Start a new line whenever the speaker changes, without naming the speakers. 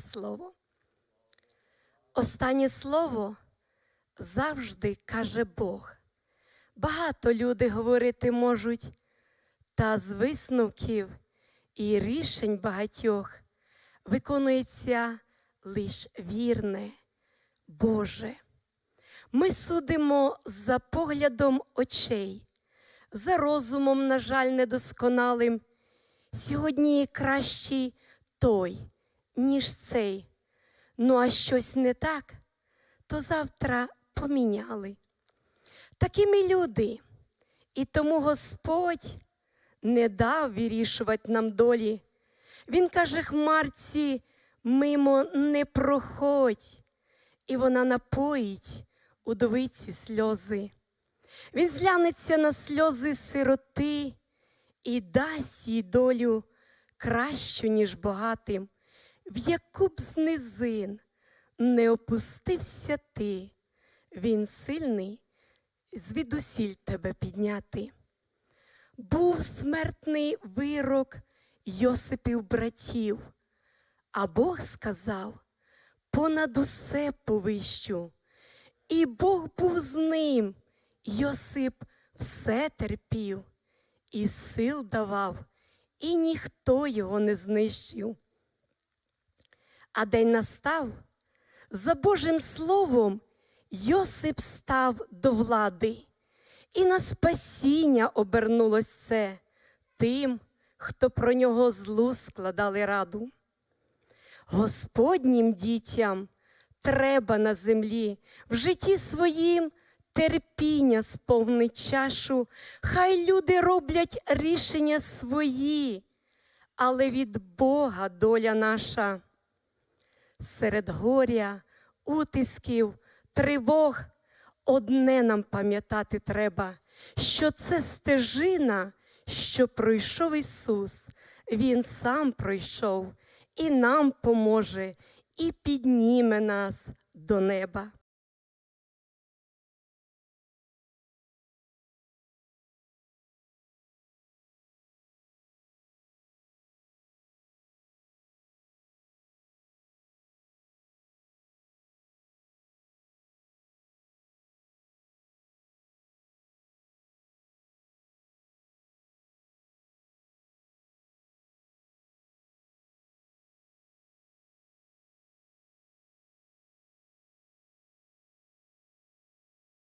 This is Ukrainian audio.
слово. Останнє слово завжди каже Бог. Багато люди говорити можуть, та з висновків і рішень багатьох виконується лиш вірне, Боже. Ми судимо за поглядом очей, за розумом, на жаль, недосконалим. Сьогодні кращий той, ніж цей. Ну, а щось не так, то завтра поміняли. Такими люди, і тому Господь не дав вирішувати нам долі. Він каже хмарці, мимо не проходь, і вона напоїть удовиці сльози. Він зглянеться на сльози сироти і дасть їй долю кращу, ніж багатим, в яку б з низин не опустився ти, він сильний звідусіль тебе підняти. Був смертний вирок Йосипів братів, а Бог сказав понад усе повищу. І Бог був з ним. Йосип все терпів, і сил давав, і ніхто його не знищив. А день настав, за Божим Словом Йосип став до влади, і на спасіння обернулось це тим, хто про нього злу складали раду. Господнім дітям треба на землі в житті своїм терпіння сповнить чашу, хай люди роблять рішення свої, але від Бога доля наша. Серед горя, утисків, тривог одне нам пам'ятати треба, що це стежина, що пройшов Ісус, Він сам пройшов і нам поможе, і підніме нас до неба.